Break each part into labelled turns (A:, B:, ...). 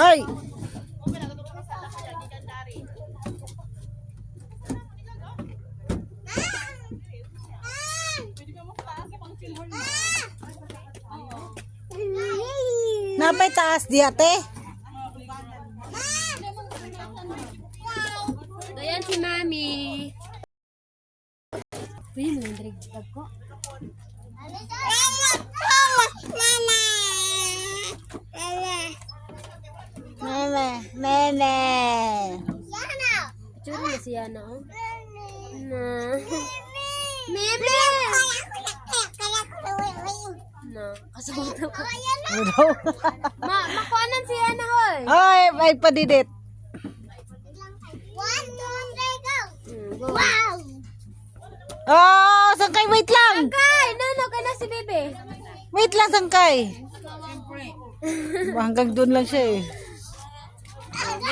A: Ay! Napay taas di ate.
B: Ayan si Mami. Pwede mo yung drag ko?
A: Meme, meme.
B: Tsura na siya na, oh. Na. Meme! Na.
A: Ano daw?
B: Ma, makuanan siya na, hoy.
A: Ay, ay padidit.
B: Hmm, go.
A: Oh, sangkay, wait lang.
B: Kay, nano ka na si Bebe.
A: Wait lang, sangkay. Hanggang doon lang siya eh.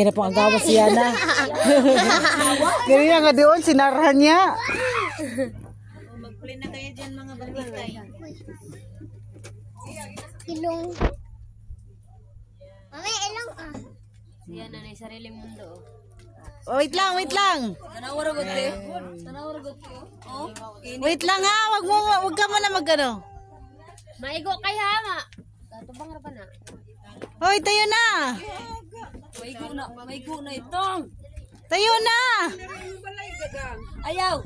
A: na pang agawa si Yana. Ganyan nga doon, sinarahan niya.
C: Ilong. Mami, ilong ah.
B: Siya na na sariling mundo.
A: Oh, wait lang, wait lang. Wait lang ha, wag mo, wag ka muna mag ano.
B: Maigo kay hama. Tatubang ra pa na.
A: Hoy, tayo na.
B: Maigo na, maigo na itong.
A: Tayo na.
B: Ayaw.